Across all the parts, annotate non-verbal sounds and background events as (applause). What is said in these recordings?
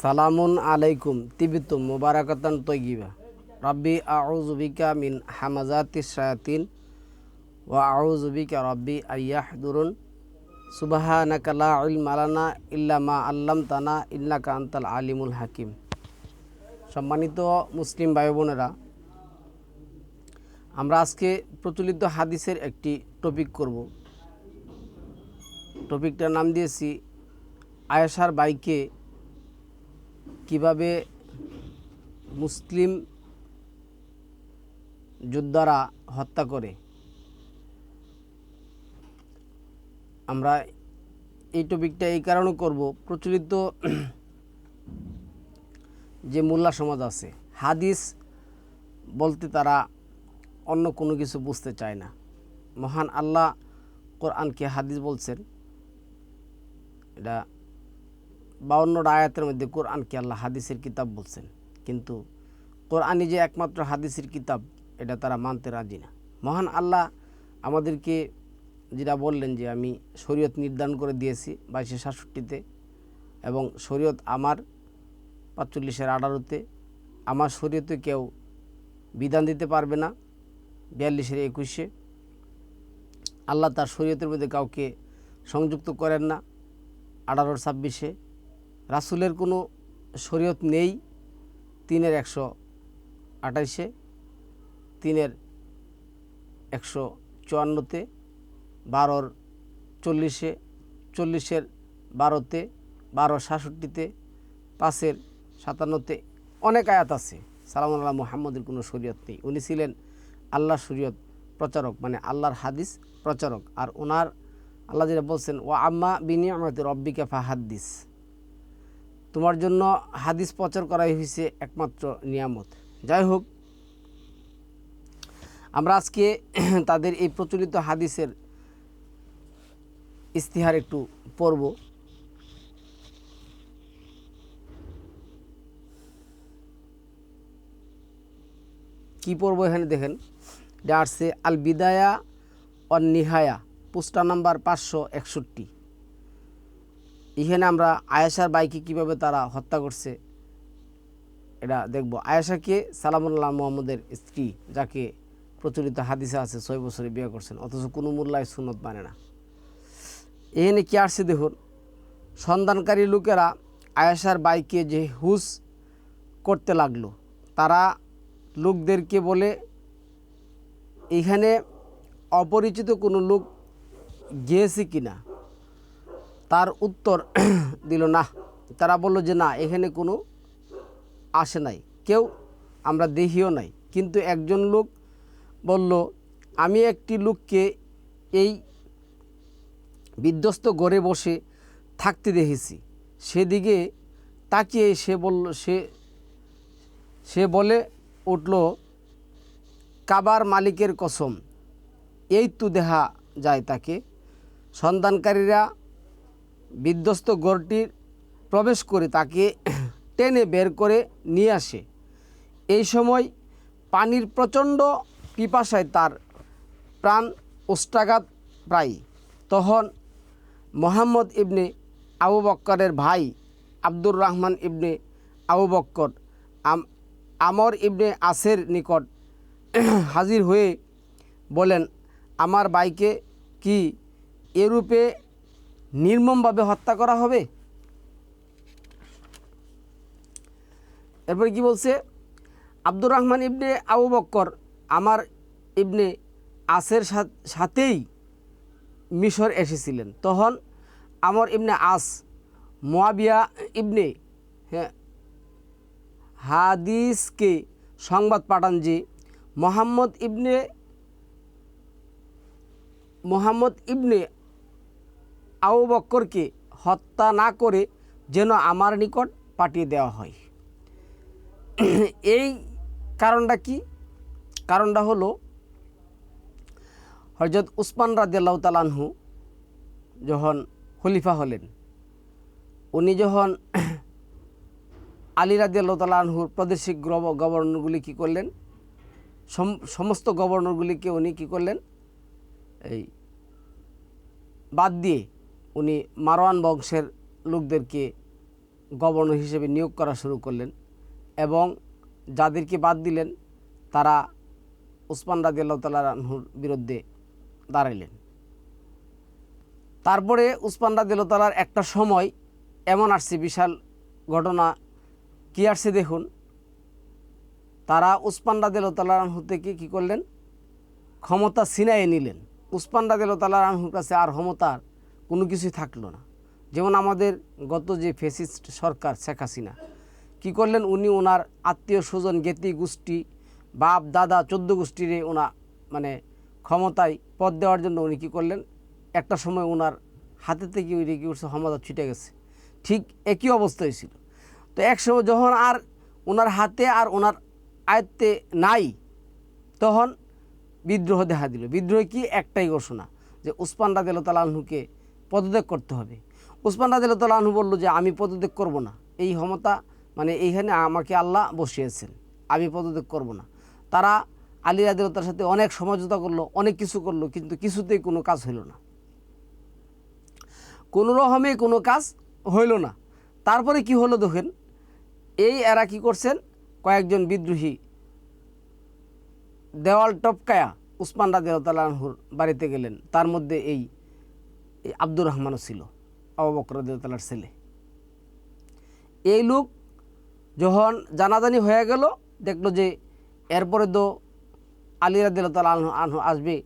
সালামুন আলাইকুম, তিবিতুম, মুবারাকাতান তৈগিবা রব্বি আউজুবিকা মিন হামাজাতি শায়াতিন, ওয়া আউজুবিকা রব্বি আইয়াহদুরুন। সুবাহানাকা লা ইলমা লানা ইল্লা মা আল্লামতানা ইন্নাকা আনতাল আলিমুল হাকিম। সম্মানিত মুসলিম ভাই বোনেরা আমরা আজকে প্রচলিত হাদিসের একটি টপিক করব। টপিকটার নাম দিয়েছি, আয়েশার বাইকে কীভাবে মুসলিম যোদ্ধারা হত্যা করে? আমরা এই টপিকটা এই কারণে করব, প্রচলিত যে মোল্লা সমাজ আছে, হাদিস বলতে তারা অন্য কোনো কিছু বুঝতে চায় না। মহান আল্লাহ কোরআনকে হাদিস বলছেন। এটা বাউন্নটা আয়াতের মধ্যে কোরআনকে আল্লাহ হাদিসের কিতাব বলছেন। কিন্তু কোরআনই যে একমাত্র হাদিসের কিতাব, এটা তারা মানতে রাজি না। মহান আল্লাহ আমাদেরকে যেটা বললেন যে, আমি শরীয়ত নির্ধারণ করে দিয়েছি বাইশে সাতষট্টিতে এবং শরীয়ত আমার পাঁচচল্লিশের আঠারোতে। আমার শরীয়তে কেউ বিধান দিতে পারবে না বিয়াল্লিশের একুশে। আল্লাহ তার শরীয়তের মধ্যে কাউকে সংযুক্ত করেন না আঠারোর ছাব্বিশে। রাসুলের কোনো শরীয়ত নেই, তিনের একশো আঠাইশে, তিনের একশো চুয়ান্নতে, বারোর চল্লিশে, চল্লিশের বারোতে বারো সাতষট্টিতে, পাঁচের সাতান্নতে অনেক আয়াত আছে। সালাম আল্লাহ, মোহাম্মদের কোনো শরীয়ত নেই। উনি ছিলেন আল্লাহর শরীয়ত প্রচারক মানে আল্লাহর হাদিস প্রচারক। আর ওনার আল্লাহ যেটা বলছেন ও আম্মা বিনিয়ামত রব্বিকা ফাহাদ্দিস। তোমার জন্য হাদিস প্রচার করাই হয়েছে একমাত্র নিয়ামত। যাই হোক আমরা আজকে (clears throat) তাদের এই প্রচলিত হাদিসের ইস্তিহার একটু পড়ব। কি পড়ব এখানে দেখেন? এটা আসছে আল বিদায়া অন নিহায়া পোস্টার নাম্বার পাঁচশো একষট্টি। এখানে আমরা আয়েশার বাইকে কীভাবে তারা হত্যা করছে, এটা দেখব। আয়েশাকে সালামুল্লাহ মোহাম্মদের স্ত্রী, যাকে প্রচলিত হাদিসে আছে, ছয় বছরে বিয়ে করছেন, অথচ কোনো মূল্যায় সুনত মানে না। এখানে কি আসছে দেখুন, সন্ধানকারী লোকেরা আয়েশার বাইকে যে হুস করতে লাগল, তারা লোকদেরকে বলে, এখানে অপরিচিত কোনো লোক গিয়েছে কি না তার উত্তর (clears throat) দিল না তারা বলল যে, না, এখানে কোনো আসে নাই। কেউ, আমরা দেখিও নাই। কিন্তু একজন লোক বলল, আমি একটি লোককে এই বিধ্বস্ত গড়ে বসে থাকতে দেখেছি। সেদিকে তাকিয়ে সে বলল, সে সে বলে উঠল, কাবার মালিকের কসম, এই তো দেখা যায় তাকে। সন্ধানকারীরা বিধ্বস্ত গড়টির প্রবেশ করে তাকে টেনে বের করে নিয়ে আসে। এই সময় পানির প্রচণ্ড পিপাসায় তার প্রাণ ওষ্ঠাঘাত প্রায়। তখন মোহাম্মদ ইবনে আবু বক্করের ভাই আব্দুর রহমান ইবনে আবু বক্কর আম- আমর ইবনে আসের নিকট হাজির হয়ে বলেন, আমার বাইকে কি এরূপে নির্মমভাবে হত্যা করা হবে? এরপরে কি বলছে? আব্দুর রহমান ইবনে আবু বক্কর আমার ইবনে আসের সাথ- সাথেই মিশর এসেছিলেন। তখন আমর ইবনে আস, মোয়াবিয়া ইবনে হ্যাঁ হাদিসকে সংবাদ পাঠান যে মোহাম্মদ ইবনে মোহাম্মদ ইবনে আবু বক্করকে হত্যা না করে যেন আমার নিকট পাঠিয়ে দেওয়া হয়। এই কারণটা কি? কারণটা হলো হজরত উসমান রাজিয়াল্লাহ তালানহু যখন খলিফা হলেন, উনি যখন আলী রাজিয়াল্লাহ তালানহুর প্রাদেশিক গভর্নরগুলি কী করলেন? সম- সমস্ত গভর্নরগুলিকে উনি কী করলেন? এই বাদ দিয়ে উনি মারওয়ান বংশের লোকদেরকে গভর্নর হিসেবে নিয়োগ করা শুরু করলেন এবং যাদেরকে বাদ দিলেন, তারা উসমান রাজি আল্লাহ তালাহুর বিরুদ্ধে দাঁড়াইলেন। তারপরে উসমান রাজি আল্লাহ তালার একটা সময় এমন আসছে, বিশাল ঘটনা কি আসছে দেখুন। তারা উসমান রাজি আল্লাহ তালাহু থেকে কী করলেন? ক্ষমতা ছিনাইয়ে নিলেন। উসমান রাজি আল্লাহ তালাহুর কাছে আর ক্ষমতার কোনো কিছুই থাকল না। যেমন আমাদের গত যে ফেসিস্ট সরকার শেখ হাসিনা, কী করলেন? উনি ওনার আত্মীয় স্বজন, জ্ঞাতি গোষ্ঠী, বাপ, দাদা, চোদ্দ গোষ্ঠীরে ওনা মানে ক্ষমতায় পদ দেওয়ার জন্য উনি কী করলেন? একটা সময় ওনার হাতে থেকে ওই রেগে উঠছে ক্ষমতা ছুটে গেছে। ঠিক একই অবস্থা হয়েছিল তো এক সময় যখন আর ওনার হাতে আর ওনার আয়ত্তে নাই, তখন বিদ্রোহ দেখা দিল। বিদ্রোহ কি? একটাই ঘোষণা যে উসমান রাদিল তালাহুকে পদত্যাগ করতে হবে। উসমান রাদিল তালাহু বলল যে, আমি পদত্যাগ করব না। এই ক্ষমতা মানে এইখানে আমাকে আল্লাহ বসিয়েছেন। আমি পদত্যাগ করব না। তারা আলী রাদিলতার সাথে অনেক সমঝোতা করল, অনেক কিছু করল, কিন্তু কিছুতেই কোনো কাজ হইল না। কোনো রকমে কোনো কাজ হইল না। তারপরে কি হলো দেখেন, এই এরা কি করছেন, কয়েকজন বিদ্রোহী দেওয়াল টপকায়া উসমান রাজিউতালাহুর বাড়িতে গেলেন। তার মধ্যে এই এই আব্দুর রহমানও ছিল, আবু বকর রাজিউতালার ছেলে। এই লোক যখন জানাজানি হয়ে গেল, দেখল যে এরপরে তো আলী রাদিল্লাহ আনহু আনহু আসবে।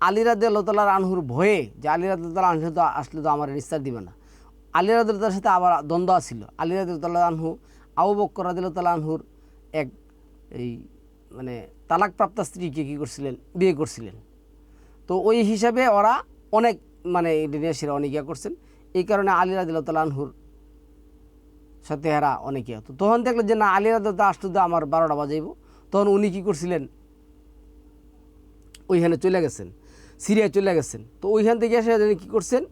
আলী রাদিল্লাহ আনহুর ভয়ে যে আলী রাদিল্লাহ আনহু তো আসলে তো আমার নিস্তার দিবে না। আলী রাদিল্লাহর সাথে আবার দ্বন্দ্ব আছিল। আলী রাদিল্লাহ আনহু, আবু বক্কর রাদিল্লাহ আনহুর এক এই মানে তালাকপ্রাপ্ত স্ত্রীকে কী করছিলেন? বিয়ে করছিলেন। তো ওই হিসাবে ওরা অনেক মানে ডিনেশিরা অনেক ইয়া করছেন। এই কারণে আলী রাদিল্লাহ আনহুর সাথে এরা অনেকে তখন দেখল যে, না, আলী রাদিল্লাহ আসতে তো আমার বারোটা বাজাইব। তখন উনি কী করছিলেন? ওইখানে চলে গেছেন, সিরিয়ায় চলে গেছেন। তো ওইখান থেকে এসে তিনি কী করছেন?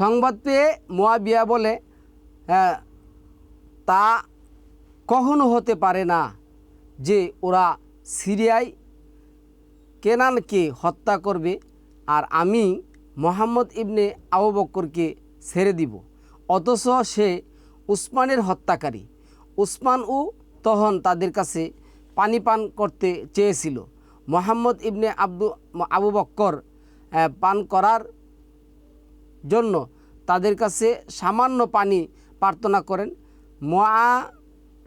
সংবাদ পেয়ে মোয়াবিয়া বলে হ্যাঁ তা কখনো হতে পারে না যে ওরা সিরিয়ায় কেনানকে হত্যা করবে। আর আমি মোহাম্মদ ইবনে আবু বক্করকে ছেড়ে দিব। অথচ সে উসমানের হত্যাকারী। উসমান ও তখন তাদের কাছে পানি পান করতে চেয়েছিল। মোহাম্মদ ইবনে আব্দু, আবু বক্কর পান করার জন্য তাদের কাছে সামান্য পানি প্রার্থনা করেন। মোয়া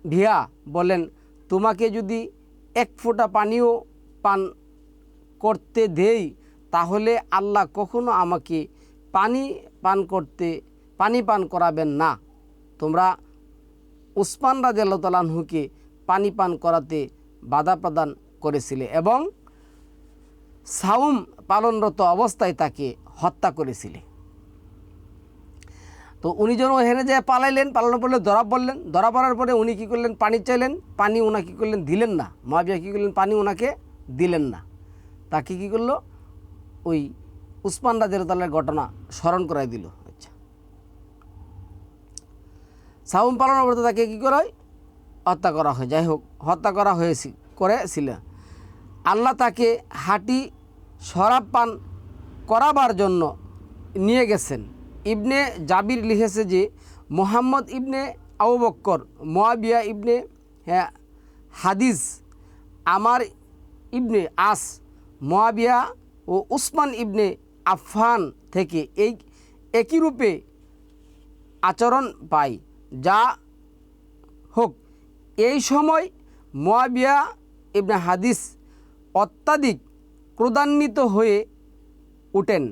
ভিয়া বলেন, তোমাকে যদি এক ফোঁটা পানিও পান করতে দেই তাহলে আল্লাহ কখনো আমাকে পানি পান করতে, পানি পান করাবেন না। তোমরা উসমান রাজুকে পানি পান করাতে বাধা প্রদান করেছিলে এবং সাউম পালনরত অবস্থায় তাকে হত্যা করেছিলে। তো উনি যখন হেরে যায় পালাইলেন, পালানোর পরে ধরা পড়লেন, ধরা পড়ার পরে উনি কী করলেন? পানি চাইলেন, পানি ওনা কী করলেন? দিলেন না। মহাবিয়া কী করলেন? পানি ওনাকে দিলেন না। তাকে কী করল? ওই উসমান রাজের তালের ঘটনা স্মরণ করাই দিল। আচ্ছা। সাউম পালন অবস্থা তাকে কী করা হয়? হত্যা করা হয়। যাই হোক, হত্যা করা হয়েছিল করেছিল। আল্লাহ তাকে হাঁটি শরাব পান করাবার জন্য নিয়ে গেছেন। ইবনে জাবির লিখেছে যে, মোহাম্মদ ইবনে আবু বক্কর, মোয়াবিয়া ইবনে হ্যাঁ হাদিস, আমার ইবনে আস, মোয়াবিয়া ও উসমান ইবনে আফফান থেকে এই একই রূপে আচরণ পাই যা হোক, এই সময় মোয়াবিয়া ইবনে হাদিস অত্যাধিক ক্রোধান্বিত হয়ে উঠেন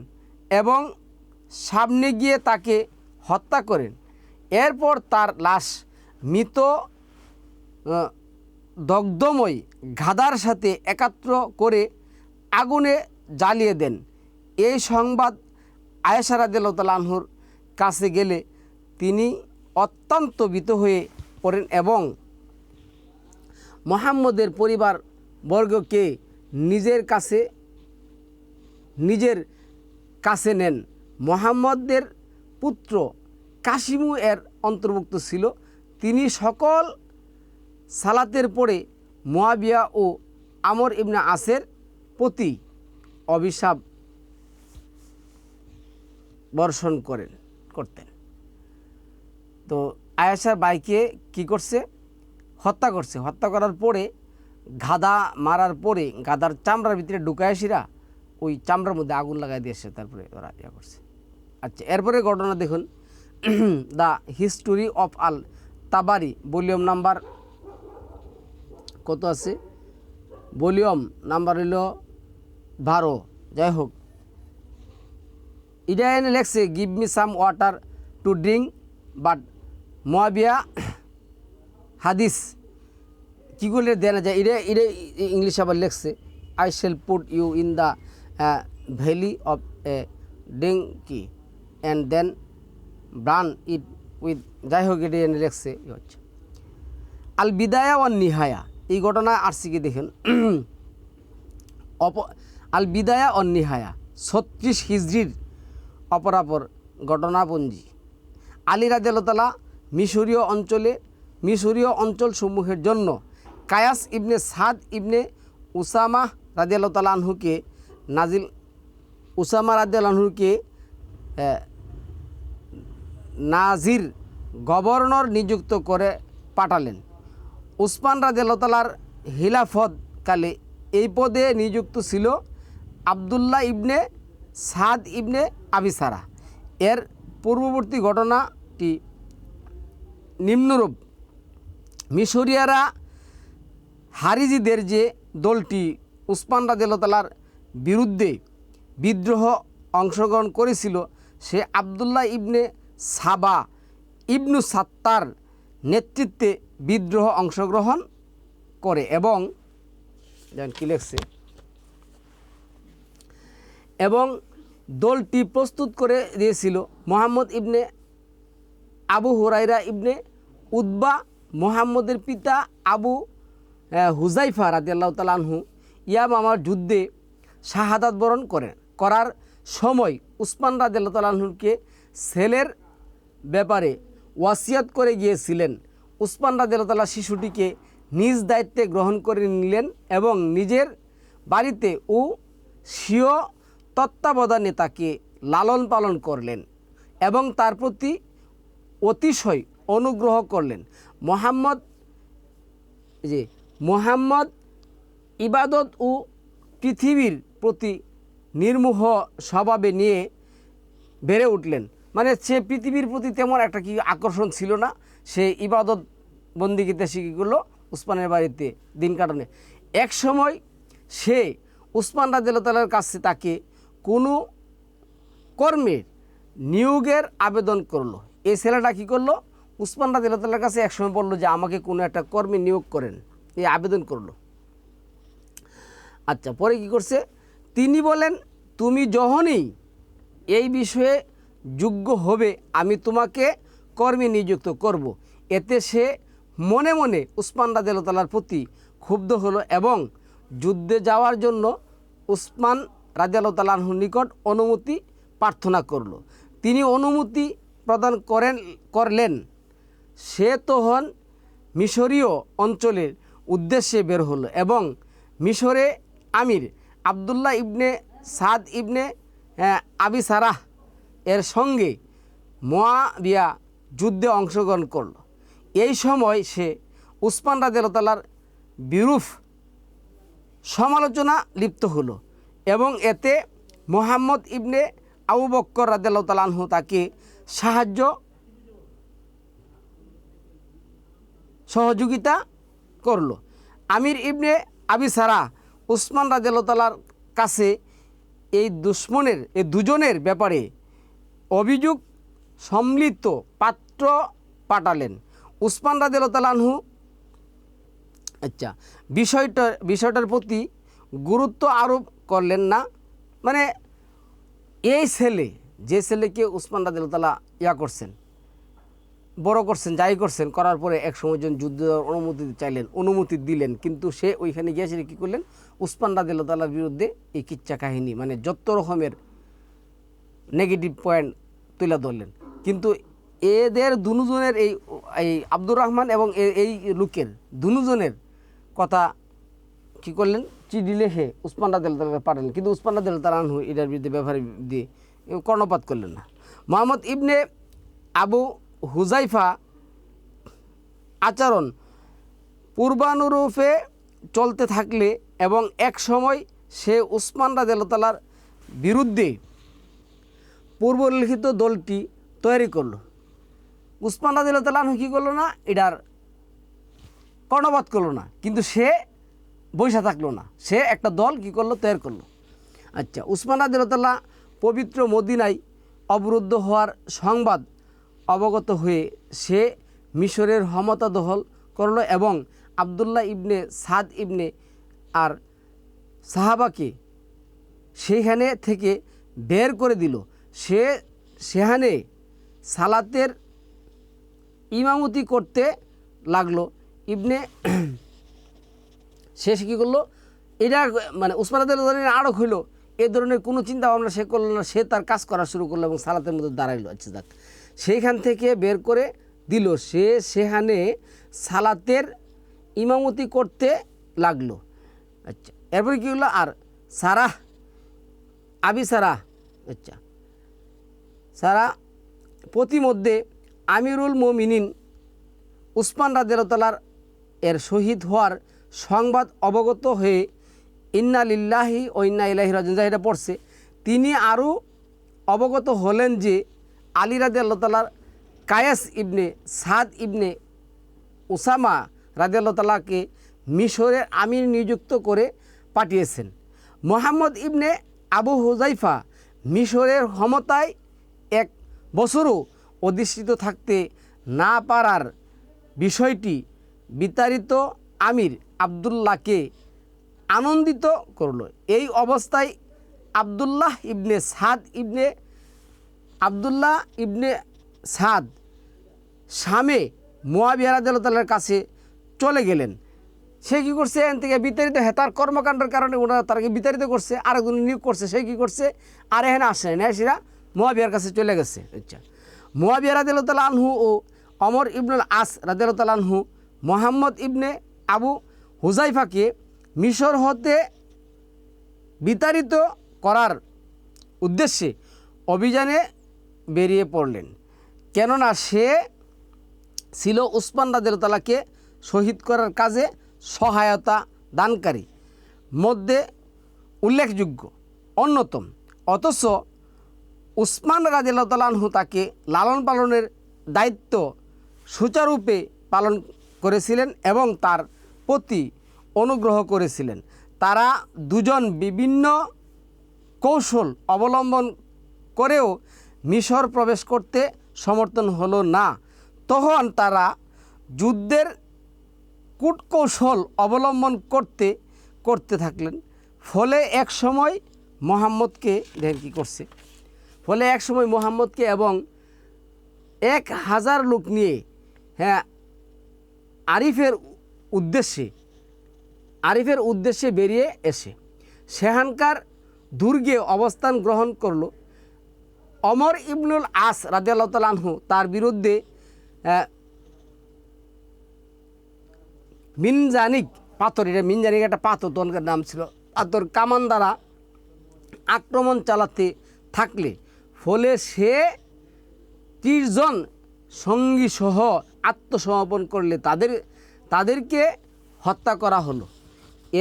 এবং সামনে গিয়ে তাকে হত্যা করেন। এরপর তার লাশ মৃত দগ্ধময় গাদার সাথে একাত্র করে আগুনে জ্বালিয়ে দেন। এই সংবাদ আয়েশা রাদিল্লাহুর কাছে গেলে তিনি অত্যন্ত ভীত হয়ে পড়েন এবং মোহাম্মদের পরিবার বর্গকে নিজের কাছে নিজের কাছে নেন। মোহাম্মদের পুত্র কাশিমু এর অন্তর্ভুক্ত ছিল। তিনি সকল সালাতের পরে মোয়াবিয়া ও আমর ইবনে আসের প্রতি অভিশাপ বর্ষণ করেন, করতেন। তো আয়েশার বাইকে কি করছে? হত্যা করছে। হত্যা করার পরে গাদা মারার পরে গাদার চামড়ার ভিতরে ঢুকায়সিরা ওই চামড়ার মধ্যে আগুন লাগাই দিয়েছে তারপরে ওরা ইয়া করছে। আচ্ছা এরপরে ঘটনা দেখুন। (clears throat) The history of al Tabari, volume number কত আছে? ভলিউম নাম্বার হইল বারো। যাই হোক। এটা এনে লেখছে give me some water to drink but Muawiya হাদিস। কী করলে দেনা যায়? এটা এটা ইংলিশ আবার লেখছে I shall put you in the valley of a donkey and then burn it with যাই হোক এটা এনে লেখছে হচ্ছে। আল বিদায়া ও নিহায়া এই ঘটনা আসছে কি দেখেন। (clears throat) অপ আল বিদায়া ও নিহায়া, ছত্রিশ হিজড়ির অপরাপর ঘটনাপঞ্জি। আলী রাজতালা মিশরীয় অঞ্চলে, মিশরীয় অঞ্চলসমূহের জন্য কায়াস ইবনে সাদ ইবনে উসামা রাজিয়াল্লাহ আনহুকে নাজিল, উসামা রাজিয়াল আনহুকে নাজির গভর্নর নিযুক্ত করে পাঠালেন। উসমান রাজিয়াল্লাহতালার হিলাফত কালে এই পদে নিযুক্ত ছিল আবদুল্লাহ ইবনে সাদ ইবনে আবিসারা এর পূর্ববর্তী ঘটনাটি নিম্নরূপ। মিশরিয়ারা হারিজিদের যে দলটি উসমান রাজতালার বিরুদ্ধে বিদ্রোহ অংশগ্রহণ করেছিল, সে আবদুল্লাহ ইবনে সাবা ইবনু সাত্তার নেতৃত্বে বিদ্রোহ অংশগ্রহণ করে এবং কি লেখছে? এবং দলটি প্রস্তুত করে দিয়েছিল মোহাম্মদ ইবনে আবু হুরাইরা ইবনে উদ্বা মোহাম্মদের পিতা আবু হুজাইফা রাদিয়াল্লাহু তাআলা আনহু ইয়ামামার যুদ্ধে শাহাদাত বরণ করেন। করার সময় উসমান রাদিয়াল্লাহু তাআলা আনহুকে ছেলের ব্যাপারে ওয়াসিয়াত করে গিয়েছিলেন। উসমান রাদিয়াল্লাহু তাআলা শিশুটিকে নিজ দায়িত্বে গ্রহণ করে নিলেন এবং নিজের বাড়িতে ও স্বীয় তত্ত্বাবধানে তাকে লালন পালন করলেন এবং তার প্রতি অতিশয় অনুগ্রহ করলেন। মোহাম্মদ যে, মোহাম্মদ ইবাদত ও পৃথিবীর প্রতি নির্মোহ স্বভাবে নিয়ে বেড়ে উঠলেন। মানে সে পৃথিবীর প্রতি তেমন একটা কি আকর্ষণ ছিল না। সে ইবাদত বন্দিগিতে শিখে গেলো উসমানের বাড়িতে দিন কাটানে এক সময় সে উসমান রাজিয়ালের কাছে তাকে কোনো কর্মের নিয়োগের আবেদন করল। এই ছেলেটা কী করল? উসমান রাজিয়ালের কাছে একসময় বলল যে, আমাকে কোনো একটা কর্মে নিয়োগ করেন। এই আবেদন করল। আচ্ছা পরে কি করছে? তিনি বলেন, তুমি যখনই এই বিষয়ে যোগ্য হবে, আমি তোমাকে কর্মে নিযুক্ত করব। এতে সে মনে মনে উসমান রাজেলতালার প্রতি ক্ষুব্ধ হলো এবং যুদ্ধে যাওয়ার জন্য উসমান রাজিয়ালতালাহুর নিকট অনুমতি প্রার্থনা করল। তিনি অনুমতি প্রদান করেন, করলেন। সে তখন মিশরীয় অঞ্চলের উদ্দেশ্যে বের হলো এবং মিশরে আমির আবদুল্লাহ ইবনে সাদ ইবনে আবি সারাহ এর সঙ্গে মোয়াবিয়া যুদ্ধে অংশগ্রহণ করল। এই সময় সে উসমান রাজেলতালার বিরূপ সমালোচনা লিপ্ত হলো। এবং এতে মোহাম্মদ ইবনে আবু বক্কর রাজু তাকে সাহায্য, সহযোগিতা করল। আমির ইবনে আবি সারা উসমান রাজতালার কাছে এই দুশ্মনের, এই দুজনের ব্যাপারে অভিযোগ সম্মিলিত পাত্র পাঠালেন। উসমান রাজতালাহু আচ্ছা বিষয়টা, বিষয়টার প্রতি গুরুত্ব আরোপ করলেন না। মানে এই ছেলে, যে ছেলেকে উসমান রাদিল্লা ইয়া করছেন, বড় করছেন, যাই করছেন, করার পরে এক সময় জন যুদ্ধ অনুমতি চাইলেন, অনুমতি দিলেন, কিন্তু সে ওইখানে গিয়েছিল কী করলেন? উসমান রাদিল্লাহর বিরুদ্ধে এই কিচ্ছা কাহিনী মানে যত রকমের নেগেটিভ পয়েন্ট তুলে ধরলেন। কিন্তু এদের দুজনের এই এই আব্দুর রহমান এবং এই লোকের দুজনের কথা কি করলেন? চিঠি লিখে উসমান রাদিল পাঠালেন কিন্তু উসমান রাদিল তালানহু এটার বিরুদ্ধে ব্যবহার দিয়ে কর্ণপাত করলেন না। মোহাম্মদ ইবনে আবু হুজাইফা আচরণ পূর্বানুরূপে চলতে থাকলে এবং এক সময় সে উসমান রাজতালার বিরুদ্ধে পূর্বলিখিত দলটি তৈরি করল। উসমান রাজিল্লাহ কী করল না? এটার কর্ণপাত করল না। কিন্তু সে বৈশা থাকল না। সে একটা দল কি করল? তৈরি করল। আচ্ছা উসমান রাজিল্লাহ পবিত্র মদিনায় অবরুদ্ধ হওয়ার সংবাদ অবগত হয়ে সে মিশরের ক্ষমতা দখল করল এবং আবদুল্লাহ ইবনে সাদ ইবনে আর সাহাবাকে সেইখানে থেকে বের করে দিল। সে সেখানে সালাতের ইমামতি করতে লাগল। ইবনে শেষ কী করল? এটা মানে উসমানাদের ধরনের আড়ক হইল। এ ধরনের কোনো চিন্তা ভাবনা সে করল না, সে তার কাজ করা শুরু করল এবং সালাতের মধ্যে দাঁড়াইলো। আচ্ছা যাক, সেইখান থেকে বের করে দিল। সে সেখানে সালাতের ইমামতি করতে লাগল। আচ্ছা এরপরে কী হলো? আর সারাহ, আবি সারাহ আচ্ছা সারা প্রতিমধ্যে আমিরুল মোমিনিন উসমান রাজেরতলার এর শহীদ হওয়ার সংবাদ অবগত হয়ে ইন্না লিল্লাহি ও ইন্না ইলাহি রাজন পড়ছে, তিনি আরও অবগত হলেন যে আলী রাজে আল্লাহ তালার কায়াস ইবনে সাদ ইবনে ওসামা রাজে আল্লাহ তালাকে মিশরের আমির নিযুক্ত করে পাঠিয়েছেন। মোহাম্মদ ইবনে আবু হুজাইফা মিশরের ক্ষমতায় এক বছরও অধিষ্ঠিত থাকতে না পারার বিষয়টি বিতাড়িত আমির আবদুল্লাহকে আনন্দিত করল। এই অবস্থায় আবদুল্লাহ ইবনে সাদ ইবনে, আবদুল্লাহ ইবনে সাদ শামে মোয়াবিয়া রাজার কাছে চলে গেলেন। সে কী করছে? এখান থেকে বিতাড়িত হ্যাঁ তার কর্মকাণ্ডের কারণে ওনারা তাকে বিতাড়িত করছে আরেকজন নিয়োগ করছে, সে কী করছে? আর এখানে আসে না সেরা মোয়াবিয়ার কাছে চলে গেছে। আচ্ছা মোয়াবিয়া রাদিয়াল আনহু ও অমর ইবনুল আস রাদিয়াল আনহু, মোহাম্মদ ইবনে আবু হুজাইফাকে মিশর হতে বিতাড়িত করার উদ্দেশ্যে অভিযানে বেরিয়ে পড়লেন। কেননা সে ছিল উসমান রাদিয়ালতালাকে শহীদ করার কাজে সহায়তা দানকারী। মধ্যে উল্লেখযোগ্য, অন্যতম, অথচ উসমান রাজিল্লাহতালাহু তাকে লালন পালনের দায়িত্ব সুচারুরূপে পালন করেছিলেন এবং তার প্রতি অনুগ্রহ করেছিলেন। তারা দুজন বিভিন্ন কৌশল অবলম্বন করেও মিশর প্রবেশ করতে সমর্থন হলো না। তখন তারা যুদ্ধের কূটকৌশল অবলম্বন করতে করতে থাকলেন। ফলে এক সময় মোহাম্মদকে দেখেন কী করছে। ফলে এক সময় মোহাম্মদকে এবং এক হাজার লোক নিয়ে হ্যাঁ আরিফের উদ্দেশ্যে, আরিফের উদ্দেশ্যে বেরিয়ে এসে সেখানকার দুর্গে অবস্থান গ্রহণ করল। অমর ইবনুল আস রাজিয়াল্লাহ তালাহু তার বিরুদ্ধে মিনজানিক পাথর, এটা মিনজানিক একটা পাথর তখনকার নাম ছিল। পাথর কামান দ্বারা আক্রমণ চালাতে থাকলে, ফলে সে ত্রিশজন সঙ্গীসহ আত্মসমর্পণ করলে, তাদের তাদেরকে হত্যা করা হলো।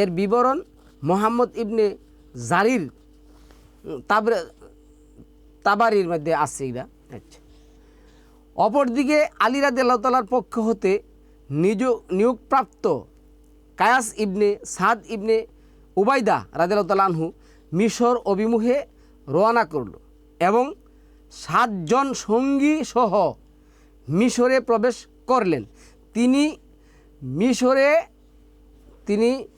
এর বিবরণ মোহাম্মদ ইবনে জারির, তাবরে, তাবারির মধ্যে আসছে এটা আচ্ছা। অপরদিকে আলী রাদিয়াল্লাহতালার পক্ষ হতে নিজ, নিয়োগপ্রাপ্ত কায়াস ইবনে সাদ ইবনে উবাইদা রাদিয়াল্লাহু মিশর অভিমুখে রওনা করল এবং সাতজন সঙ্গী সহ মিশরে প্রবেশ করলেন। তিনি মিশরে তিনি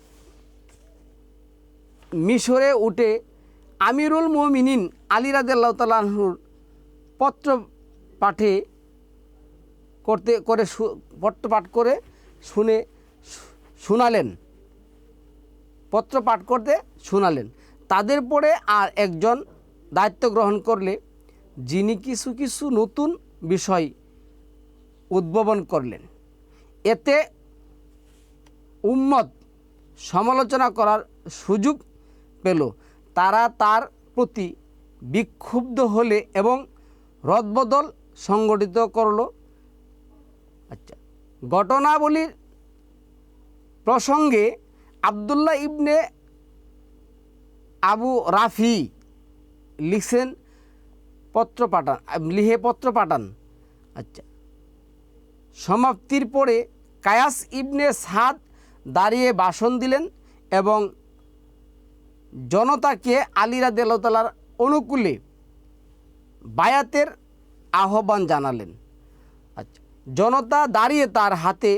মিশরে উঠে আমিরুল মোমিনিন আলী তাআলাহুর পত্র পাঠে করতে, করে পত্র পাঠ করে শুনে শোনালেন। পত্র পাঠ করতে শোনালেন। তাদের পরে আর একজন দায়িত্ব গ্রহণ করলে যিনি কিছু কিছু নতুন বিষয় উদ্ভাবন করলেন। এতে উম্মত সমালোচনা করার সুযোগ পেল। তারা তার প্রতি বিক্ষুব্ধ হলে এবং রদবদল সংগঠিত করল। আচ্ছা ঘটনাবলীর প্রসঙ্গে আবদুল্লাহ ইবনে আবু রাফি লিখছেন পত্র পাঠান লিহে পত্র পাঠান। আচ্ছা সমাপ্তির পরে কায়াস ইবনে সাদ দাঁড়িয়ে ভাষণ দিলেন এবং জনতাকে আলিরা দেলতলার অনুকূলে বায়াতের আহ্বান জানালেন। আচ্ছা জনতা দাঁড়িয়ে তার হাতে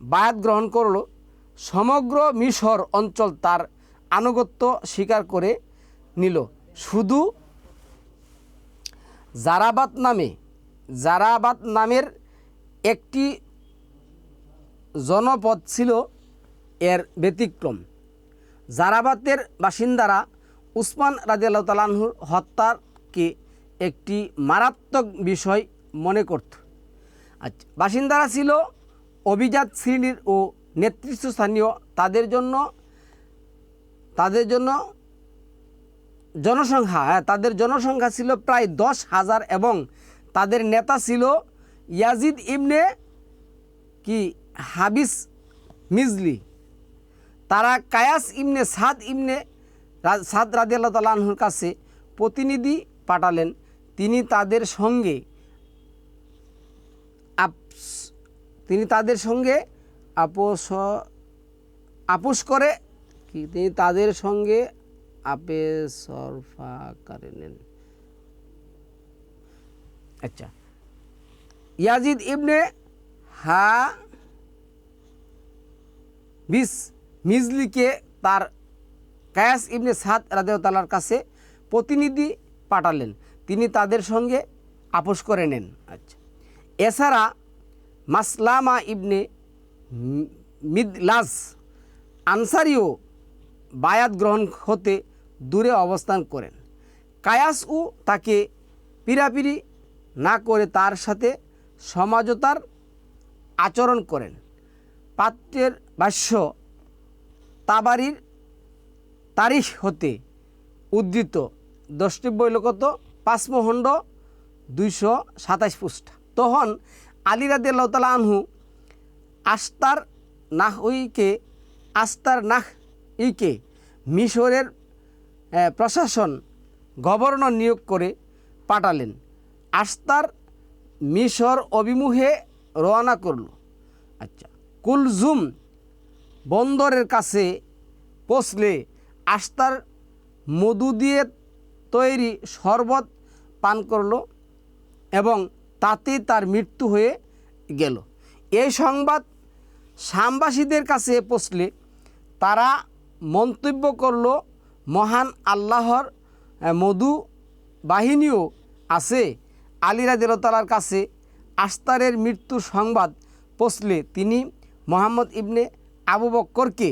বায়াত গ্রহণ করল। সমগ্র মিশর অঞ্চল তার আনুগত্য স্বীকার করে নিল। শুধু জারাবাত নামে, জারাবাত নামের একটি জনপদ ছিল এর ব্যতিক্রম। জারাবাতের বাসিন্দারা উসমান রাজিয়াল্লাহ তালাহুর হত্যাকে একটি মারাত্মক বিষয় মনে করত। আচ্ছা বাসিন্দারা ছিল অভিজাত শ্রেণির ও নেতৃত্বস্থানীয় তাদের জন্য তাদের জন্য জনসংখ্যা হ্যাঁ তাদের জনসংখ্যা ছিল প্রায় দশ হাজার এবং তাদের নেতা ছিল ইয়াজিদ ইবনে কি হাবিস মিজলি। তারা কায়াস ইমনে সাদ ইবনে রা- সাদ রাদিয়াল্লাহ তালাহুর কাছে প্রতিনিধি পাঠালেন। তিনি তাদের সঙ্গে আপ- তিনি তাদের সঙ্গে আপোষ আপোষ করে তিনি তাদের সঙ্গে আপে সরফা করে নেন। আচ্ছা। ইয়াজিদ ইবনে হা, বিস মিজলিকে তার কায়াস ইবনে সাদ রাদেওতালার কাছে প্রতিনিধি পাঠালেন। তিনি তাদের সঙ্গে আপোষ করে নেন। আচ্ছা। এছাড়া মাসলামা ইবনে মিদলাস আনসারিও বায়াত গ্রহণ হতে দূরে অবস্থান করেন। কায়াসও তাকে পিরাপিরি না করে তার সাথে সমাজতার আচরণ করেন। পাত্রের ভাষ্য তাবারির তারিখ হতে উদ্ধৃত দশটি বৈলকত পাঁচমহণ্ড দুইশো সাতাশ পৃষ্ঠা। তখন আলী রাদিয়াল্লাহু তাআলা আনহু আস্তার নাহ নাহইকে, আস্তার নাহ ইকে মিশরের প্রশাসন গভর্নর নিয়োগ করে পাঠালেন। আস্তার মিশর অভিমুখে রওনা করল। আচ্ছা কুলজুম বন্দরের কাছে পৌঁছলে আস্তার মধু দিয়ে তৈরি শরবত পান করল এবং তাতে তার মৃত্যু হয়ে গেল। এই সংবাদ শামবাসীদের কাছে পৌঁছলে তারা মন্তব্য করল, মহান আল্লাহর মধু বাহিনীও আছে। আলীরা দেলতালার কাছে আস্তারের মৃত্যুর সংবাদ পৌঁছলে তিনি মোহাম্মদ ইবনে আবু বক্করকে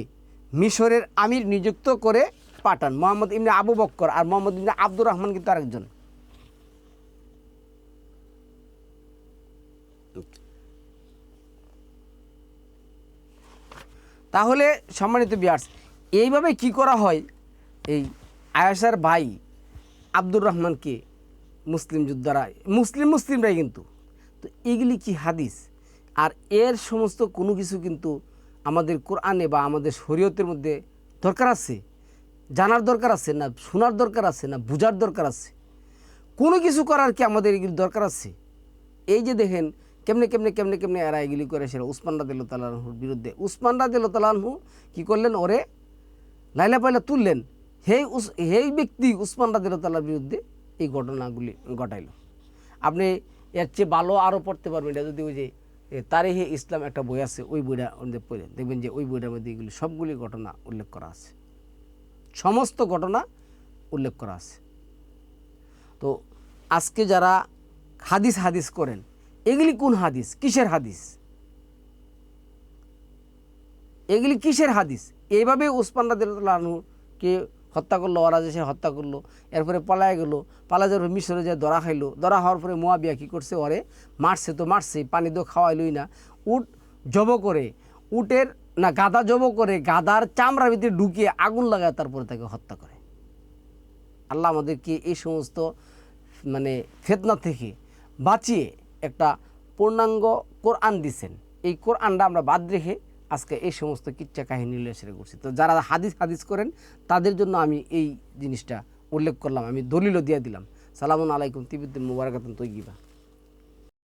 মিশরের আমির নিযুক্ত করে পাঠান। মোহাম্মদ ইমনি আবু বক্কর আর মোহাম্মদ ইবনে আব্দুর রহমান কিন্তু আরেকজন। তাহলে সম্মানিত বিয়ার্স এইভাবে কি করা হয়? এই আয়াসার ভাই আব্দুর রহমানকে মুসলিম যোদ্ধারা, মুসলিম মুসলিমরাই কিন্তু। তো এগুলি কি হাদিস? আর এর সমস্ত কোনো কিছু কিন্তু আমাদের কোরআনে বা আমাদের শরীয়তের মধ্যে দরকার আছে, জানার দরকার আছে না, শোনার দরকার আছে না, বোঝার দরকার আছে। কোনো কিছু করার কি আমাদের এগুলি দরকার আছে? এই যে দেখেন, কেমনে কেমনে কেমনে কেমনে এরা এগুলি করে সেটা উসমান রাদিল্লা তালাহুর বিরুদ্ধে। উসমান রাদিল্লা তালাহু কী করলেন? ওরে লাইলা পাইলা তুললেন। হেই উস হেই ব্যক্তি উসমান রাদিল্লা তালার বিরুদ্ধে এই ঘটনাগুলি ঘটাইল। আপনি এর চেয়ে ভালো আরও পড়তে পারবেন। এটা যদি ওই যে তারিহে ইসলাম একটা বই আছে, ওই বইটা পড়ে দেখবেন যে ওই বইটার মধ্যে এগুলি সবগুলি ঘটনা উল্লেখ করা আছে। সমস্ত ঘটনা উল্লেখ করা আছে। তো আজকে যারা হাদিস হাদিস করেন, এগুলি কোন হাদিস? কিসের হাদিস? এগুলি কিসের হাদিস? এইভাবে উসমান রাদিকে হত্যা করল ওরাজেসে হত্যা করল, এরপরে পালায় গেলো। পালা যাওয়ার মিশরে যায় দরা খাইলো। দরা হওয়ার পরে মোয়াবিয়া কী করছে ওরে? মারছে তো মারছে পানি তো খাওয়াইলই না। উট জব করে, উটের না গাদা জব করে গাদার চামড়ার ভিতরে ঢুকিয়ে আগুন লাগায়, তারপরে তাকে হত্যা করে। আল্লাহ আমাদেরকে এই সমস্ত মানে ফেতনা থেকে বাঁচিয়ে একটা পূর্ণাঙ্গ কোরআন দিছেন। এই কোরআনটা আমরা বাদ রেখে আজকে এই সমস্ত কিচ্ছা কাহিনী নিয়ে সেরে করছি তো যারা হাদিস হাদিস করেন, তাদের জন্য আমি এই জিনিসটা উল্লেখ করলাম, আমি দলিলও দিয়ে দিলাম। সালামুন আলাইকুম তিবিদ্দিন মুবারকাতন তৈগিবা